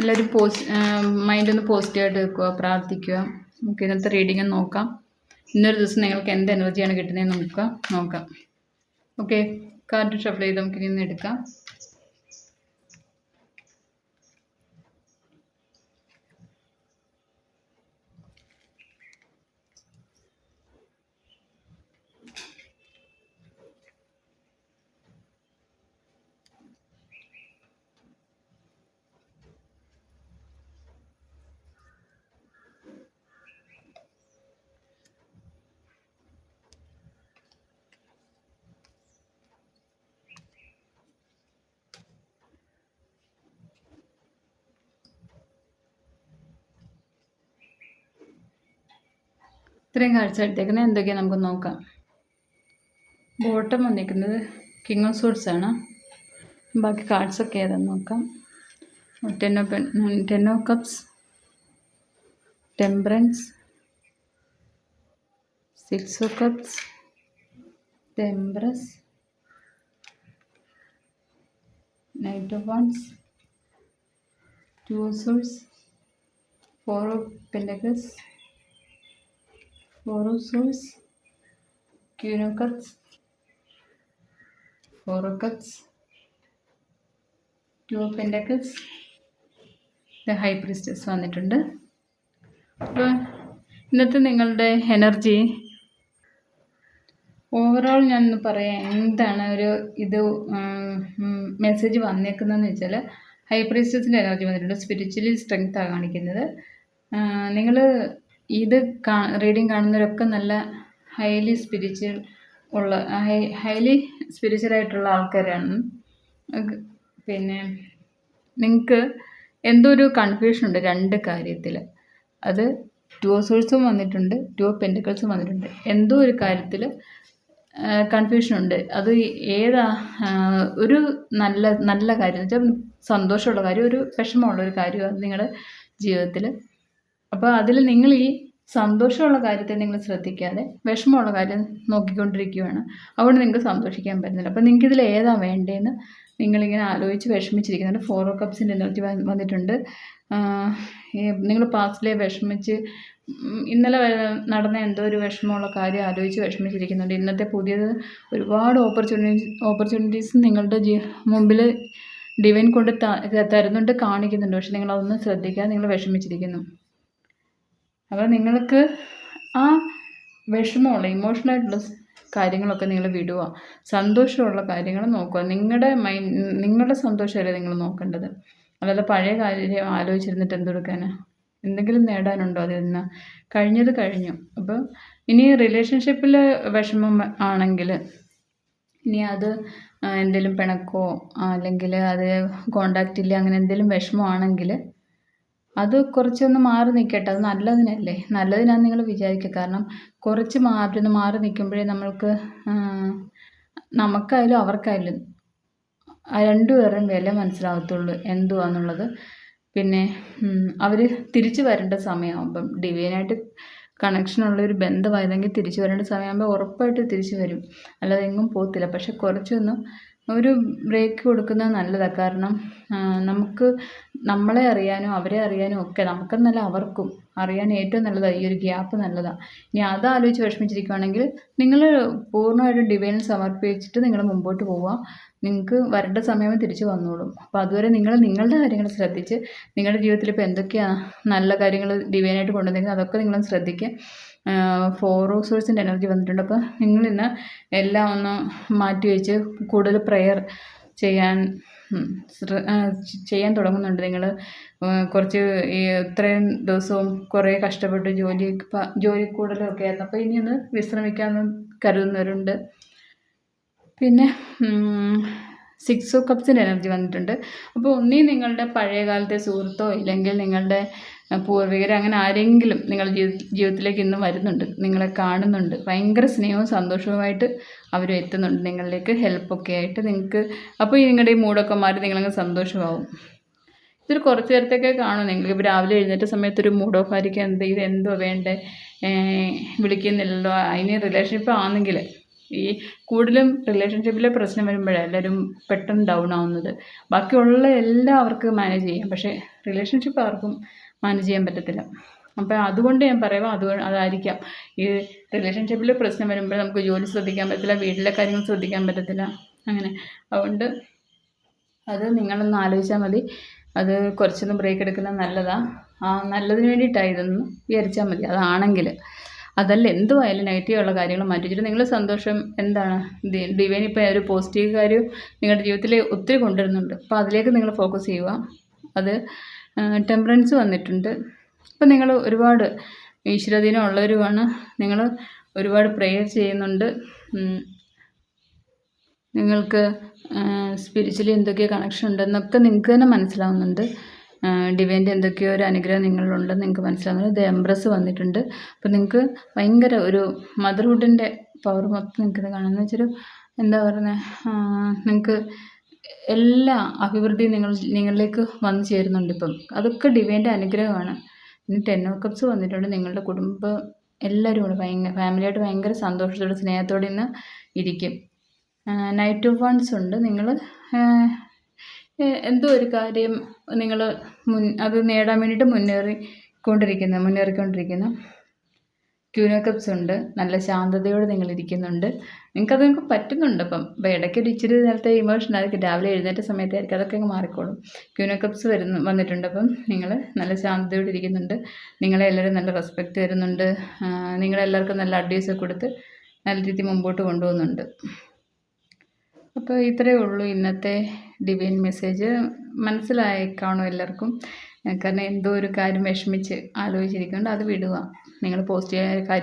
എല്ലാവരും pose mind ഒന്ന് പോസിറ്റീവായിട്ട് വെക്കുക പ്രാർത്ഥിക്കുക. നമുക്ക് ഇന്നത്തെ റീഡിംഗ് നോക്കാം. ഇന്നൊരു ദിവസം നിങ്ങൾക്ക് എന്ത് എനർജിയാണ് കിട്ടുന്നതെന്ന് നമുക്ക് നോക്കാം. ഓക്കെ കാർഡ് ഷഫിൾ ചെയ്ത് നമുക്ക് ഇനി ഒന്ന് എടുക്കാം. ഇത്രയും കാഴ്ച എടുത്തേക്കുന്നത് എന്തൊക്കെയാണ് നമുക്ക് നോക്കാം. ബോട്ടം വന്നിരിക്കുന്നത് കിങ് ഓഫ് സൂട്ട്സ് ആണ്. ബാക്കി കാർഡ്സ് ഒക്കെ ഏതാണെന്ന് നോക്കാം. Ten pen ten of cups temperance six of cups temperance knight of wands two suits four of pentacles four of cups, two of pentacles, the high priestess വന്നിട്ടുണ്ട്. അപ്പോൾ ഇന്നത്തെ നിങ്ങളുടെ energy overall ഒന്ന് പറയാം. എന്താണ് ഒരു ഇത് മെസ്സേജ് വന്നേക്കുന്നതെന്ന് വെച്ചാൽ ഹൈ പ്രീസ്റ്റസിന്റെ എനർജി വന്നിട്ടുണ്ട്. സ്പിരിച്വലി സ്ട്രെങ്ത്താണ് കാണിക്കുന്നത്. നിങ്ങൾ ഇത് കാ റീഡിങ് കാണുന്നവരൊക്കെ നല്ല ഹൈലി സ്പിരിച്വൽ ഉള്ള ഹൈ ഹൈലി സ്പിരിച്വൽ ആയിട്ടുള്ള ആൾക്കാരാണ്. പിന്നെ നിങ്ങൾക്ക് എന്തോ ഒരു കൺഫ്യൂഷൻ ഉണ്ട് രണ്ട് കാര്യത്തിൽ അത് ടു സോഴ്സും വന്നിട്ടുണ്ട് ടു ഓഫ് വന്നിട്ടുണ്ട്. എന്തോ ഒരു കാര്യത്തിൽ കൺഫ്യൂഷൻ ഉണ്ട്. അത് ഏതാ ഒരു നല്ല നല്ല കാര്യം എന്ന് വെച്ചാൽ സന്തോഷമുള്ള കാര്യം ഒരു വിഷമമുള്ള ഒരു കാര്യമാണ് നിങ്ങളുടെ ജീവിതത്തിൽ അപ്പോൾ അതിൽ നിങ്ങൾ ഈ സന്തോഷമുള്ള കാര്യത്തെ നിങ്ങൾ ശ്രദ്ധിക്കാതെ വിഷമമുള്ള കാര്യം നോക്കിക്കൊണ്ടിരിക്കുകയാണ്. അതുകൊണ്ട് നിങ്ങൾക്ക് സന്തോഷിക്കാൻ പറ്റുന്നില്ല. അപ്പോൾ നിങ്ങൾക്ക് ഇതിൽ ഏതാ വേണ്ടതെന്ന് നിങ്ങളിങ്ങനെ ആലോചിച്ച് വിഷമിച്ചിരിക്കുന്നുണ്ട്. ഓ കപ്സിന്റെ എനർജി വന്നിട്ടുണ്ട്. നിങ്ങൾ പാസ്റ്റിലെ വിഷമിച്ച് ഇന്നലെ നടന്ന എന്തോ ഒരു വിഷമമുള്ള കാര്യം ആലോചിച്ച് വിഷമിച്ചിരിക്കുന്നുണ്ട്. ഇന്നത്തെ പുതിയത് ഒരുപാട് ഓപ്പർച്യൂണിറ്റീസ് ഓപ്പർച്യൂണിറ്റീസ് നിങ്ങളുടെ ജീ മുമ്പിൽ ഡിവൈൻ കൊണ്ട് തരുന്നുണ്ട് കാണിക്കുന്നുണ്ട്. പക്ഷെ നിങ്ങളതൊന്നും ശ്രദ്ധിക്കാതെ നിങ്ങൾ വിഷമിച്ചിരിക്കുന്നു. അപ്പോൾ നിങ്ങൾക്ക് ആ വിഷമമുള്ള ഇമോഷണലായിട്ടുള്ള കാര്യങ്ങളൊക്കെ നിങ്ങൾ വിടുക. സന്തോഷമുള്ള കാര്യങ്ങൾ നോക്കുക. നിങ്ങളുടെ മൈൻഡ് നിങ്ങളുടെ സന്തോഷമല്ലേ നിങ്ങൾ നോക്കേണ്ടത്? അല്ലാതെ പഴയ കാര്യം ആലോചിച്ചിരുന്നിട്ട് എന്തെടുക്കാനാണ് എന്തെങ്കിലും നേടാനുണ്ടോ അതിൽ നിന്ന്? കഴിഞ്ഞത് കഴിഞ്ഞു. അപ്പോൾ ഇനി റിലേഷൻഷിപ്പിൽ വിഷമം ആണെങ്കിൽ ഇനി അത് എന്തെങ്കിലും പിണക്കോ അല്ലെങ്കിൽ അത് കോണ്ടാക്റ്റ് ഇല്ല അങ്ങനെ എന്തെങ്കിലും വിഷമമാണെങ്കിൽ അത് കുറച്ചൊന്ന് മാറി നിൽക്കട്ടെ അത് നല്ലതിനല്ലേ? നല്ലതിനാന്ന് നിങ്ങൾ വിചാരിക്കുക. കാരണം കുറച്ച് മാറി മാറി നിൽക്കുമ്പോഴേ നമ്മൾക്ക് നമുക്കായാലും അവർക്കായാലും ആ രണ്ടുപേരുടെയും വില മനസ്സിലാവത്തുള്ളൂ എന്തുവാന്നുള്ളത്. പിന്നെ അവർ തിരിച്ചു വരേണ്ട സമയമാകുമ്പം ഡിവൈനായിട്ട് കണക്ഷനുള്ള ഒരു ബന്ധമായതെങ്കിൽ തിരിച്ചു വരേണ്ട സമയമാകുമ്പോൾ ഉറപ്പായിട്ട് തിരിച്ചു വരും. അല്ലാതെ എങ്ങും പോകത്തില്ല. പക്ഷെ കുറച്ചൊന്നും ഒരു ബ്രേക്ക് കൊടുക്കുന്നത് നല്ലതാണ് കാരണം നമുക്ക് നമ്മളെ അറിയാനും അവരെ അറിയാനും ഒക്കെ നമുക്കെന്നല്ല അവർക്കും അറിയാൻ ഏറ്റവും നല്ലതാണ് ഈ ഒരു ഗ്യാപ്പ് നല്ലതാണ് ഇനി അത് ആലോചിച്ച് വിഷമിച്ചിരിക്കുകയാണെങ്കിൽ നിങ്ങൾ പൂർണമായിട്ടും ഡിവൈനിൽ സമർപ്പിച്ചിട്ട് നിങ്ങൾ മുമ്പോട്ട് പോവുക. നിങ്ങൾക്ക് വരേണ്ട സമയം തിരിച്ചു വന്നോളും. അപ്പോൾ അതുവരെ നിങ്ങൾ നിങ്ങളുടെ കാര്യങ്ങൾ ശ്രദ്ധിച്ച് നിങ്ങളുടെ ജീവിതത്തിൽ ഇപ്പോൾ എന്തൊക്കെയാണ് നല്ല കാര്യങ്ങൾ ഡിവൈനായിട്ട് കൊണ്ടുവന്നിരിക്കുന്നത് അതൊക്കെ നിങ്ങൾ ശ്രദ്ധിക്കുക ഫോർ സോഴ്സിന്റെ എനർജി വന്നിട്ടുണ്ട്. അപ്പോൾ നിങ്ങളിന്ന് എല്ലാം ഒന്ന് മാറ്റി വെച്ച് കൂടുതൽ പ്രെയർ ചെയ്യാൻ ചെയ്യാൻ തുടങ്ങുന്നുണ്ട്. നിങ്ങൾ കുറച്ച് ഇത്രയും ദിവസവും കുറേ കഷ്ടപ്പെട്ട് ജോലി ജോലി കൂടുതലൊക്കെ ആയിരുന്നു. അപ്പോൾ ഇനി ഒന്ന് വിശ്രമിക്കാമെന്ന് കരുതുന്നവരുണ്ട്. പിന്നെ സിക്സ് ഓ കപ്സിന്റെ എനർജി വന്നിട്ടുണ്ട്. അപ്പോൾ ഒന്നീ നിങ്ങളുടെ പഴയകാലത്തെ സുഹൃത്തോ ഇല്ലെങ്കിൽ നിങ്ങളുടെ പൂർവികർ അങ്ങനെ ആരെങ്കിലും നിങ്ങളുടെ ജീവിതത്തിലേക്ക് ഇന്നും വരുന്നുണ്ട് നിങ്ങളെ കാണുന്നുണ്ട് ഭയങ്കര സ്നേഹവും സന്തോഷവുമായിട്ട് അവർ എത്തുന്നുണ്ട് നിങ്ങളിലേക്ക് ഹെൽപ്പൊക്കെ ആയിട്ട് നിങ്ങൾക്ക് അപ്പോൾ ഈ നിങ്ങളുടെ ഈ മൂടൊക്കെ മാറി നിങ്ങളങ്ങ് സന്തോഷമാവും. ഇതൊരു കുറച്ച് നേരത്തേക്ക് കാണും നിങ്ങൾക്ക് ഇപ്പോൾ രാവിലെ എഴുന്നേറ്റ സമയത്ത് ഒരു മൂഡ് ഓഫ് ആയിരിക്കും എന്ത് ഇത് എന്തോ വേണ്ടേ വിളിക്കുന്നില്ലല്ലോ അതിന് റിലേഷൻഷിപ്പ് ആണെങ്കിൽ ഈ കൂടുതലും റിലേഷൻഷിപ്പിലെ പ്രശ്നം വരുമ്പോഴാണ് എല്ലാവരും പെട്ടെന്ന് ഡൗൺ ആവുന്നത്. ബാക്കിയുള്ള എല്ലാവർക്കും മാനേജ് ചെയ്യാം പക്ഷേ റിലേഷൻഷിപ്പ് ആർക്കും മാനേജ് ചെയ്യാൻ പറ്റത്തില്ല. അപ്പോൾ അതുകൊണ്ട് ഞാൻ പറയുക അത് അതായിരിക്കാം. ഈ റിലേഷൻഷിപ്പിൽ പ്രശ്നം വരുമ്പോൾ നമുക്ക് ജോലി ശ്രദ്ധിക്കാൻ പറ്റത്തില്ല വീട്ടിലെ കാര്യങ്ങൾ ശ്രദ്ധിക്കാൻ പറ്റത്തില്ല. അങ്ങനെ. അതുകൊണ്ട് അത് നിങ്ങളൊന്ന് ആലോചിച്ചാൽ മതി. അത് കുറച്ചൊന്ന് ബ്രേക്ക് എടുക്കുന്നത് നല്ലതാണ് ആ നല്ലതിന് വേണ്ടിയിട്ടാണ് ഇതൊന്ന് വിചാരിച്ചാൽ മതി. അതാണെങ്കിൽ അതല്ല എന്തുമായാലും നെഗറ്റീവുള്ള കാര്യങ്ങൾ മാറ്റിച്ചിട്ട് നിങ്ങൾ സന്തോഷം എന്താണ്? ഡിവൈൻ ഇപ്പോൾ ഒരു പോസിറ്റീവ് കാര്യം നിങ്ങളുടെ ജീവിതത്തിൽ ഒത്തിരി കൊണ്ടുവരുന്നുണ്ട്. അപ്പോൾ അതിലേക്ക് നിങ്ങൾ ഫോക്കസ് ചെയ്യുക അത് ടെമ്പറൻസ് വന്നിട്ടുണ്ട്. അപ്പം നിങ്ങൾ ഒരുപാട് ഈശ്വരാധീനം ഉള്ളവരുമാണ് നിങ്ങൾ ഒരുപാട് പ്രെയർ ചെയ്യുന്നുണ്ട്. നിങ്ങൾക്ക് സ്പിരിച്വലി എന്തൊക്കെയോ കണക്ഷൻ ഉണ്ടെന്നൊക്കെ നിങ്ങൾക്ക് തന്നെ മനസ്സിലാവുന്നുണ്ട്. ഡിവൈന്റെ എന്തൊക്കെയോ ഒരു അനുഗ്രഹം നിങ്ങളിലുണ്ടെന്ന് നിങ്ങൾക്ക് മനസ്സിലാവുന്നുണ്ട്. ഇത് എംബ്രസ് വന്നിട്ടുണ്ട്. അപ്പോൾ നിങ്ങൾക്ക് ഭയങ്കര ഒരു മദർഹുഡിന്റെ പവർ മൊത്തം നിങ്ങൾക്ക് കാണുന്ന വെച്ചൊരു എന്താ പറയുന്നത് നിങ്ങൾക്ക് എല്ലാ അഭിവൃദ്ധിയും നിങ്ങൾ നിങ്ങളിലേക്ക് വന്നു ചേരുന്നുണ്ട് ഇപ്പം. അതൊക്കെ ഡിവൈന്റെ അനുഗ്രഹമാണ്. ഇനി ടെൻ ഓ കപ്സ് വന്നിട്ടുണ്ട്. നിങ്ങളുടെ കുടുംബം എല്ലാവരും കൂടെ ഭയങ്കര ഫാമിലിയായിട്ട് ഭയങ്കര സന്തോഷത്തോടെ സ്നേഹത്തോടെ ഇന്ന് ഇരിക്കും. നൈറ്റ് ഓഫ് വൺസ് ഉണ്ട്. നിങ്ങൾ എന്തോ ഒരു കാര്യം നിങ്ങൾ മുൻ അത് നേടാൻ വേണ്ടിയിട്ട് മുന്നേറിക്കൊണ്ടിരിക്കുന്നു മുന്നേറിക്കൊണ്ടിരിക്കുന്നു. ക്യൂനോ കപ്സ് ഉണ്ട് നല്ല ശാന്തതയോടെ നിങ്ങൾ ഇരിക്കുന്നുണ്ട് നിങ്ങൾക്കത് നിങ്ങൾക്ക് പറ്റുന്നുണ്ട്. അപ്പം ഇടയ്ക്ക് ഒരു ഇച്ചിരി നേരത്തെ ഇമോഷൻ ആയിരിക്കും. രാവിലെ എഴുന്നേറ്റ സമയത്തായിരിക്കും അതൊക്കെ അങ്ങ് മാറിക്കോളും. ക്യൂനോ കപ്സ് വരുന്നു വന്നിട്ടുണ്ട്. അപ്പം നിങ്ങൾ നല്ല ശാന്തതയോടെ ഇരിക്കുന്നുണ്ട്. നിങ്ങളെ എല്ലാവരും നല്ല റെസ്പെക്റ്റ് തരുന്നുണ്ട്. നിങ്ങളെല്ലാവർക്കും നല്ല അഡ്വൈസ് കൊടുത്ത് നല്ല രീതിയിൽ മുമ്പോട്ട് കൊണ്ടുപോകുന്നുണ്ട്. അപ്പോൾ ഇത്രയേ ഉള്ളൂ ഇന്നത്തെ ഡിവൈൻ മെസ്സേജ് മനസ്സിലായി കാണും എല്ലാവർക്കും? കാരണം എന്തോ ഒരു കാര്യം വിഷമിച്ച് ആലോചിച്ചിരിക്കുന്നുണ്ട്. അത് വിടുക. നിങ്ങൾ പോസ്റ്റ് ചെയ്യാൻ കാര്യം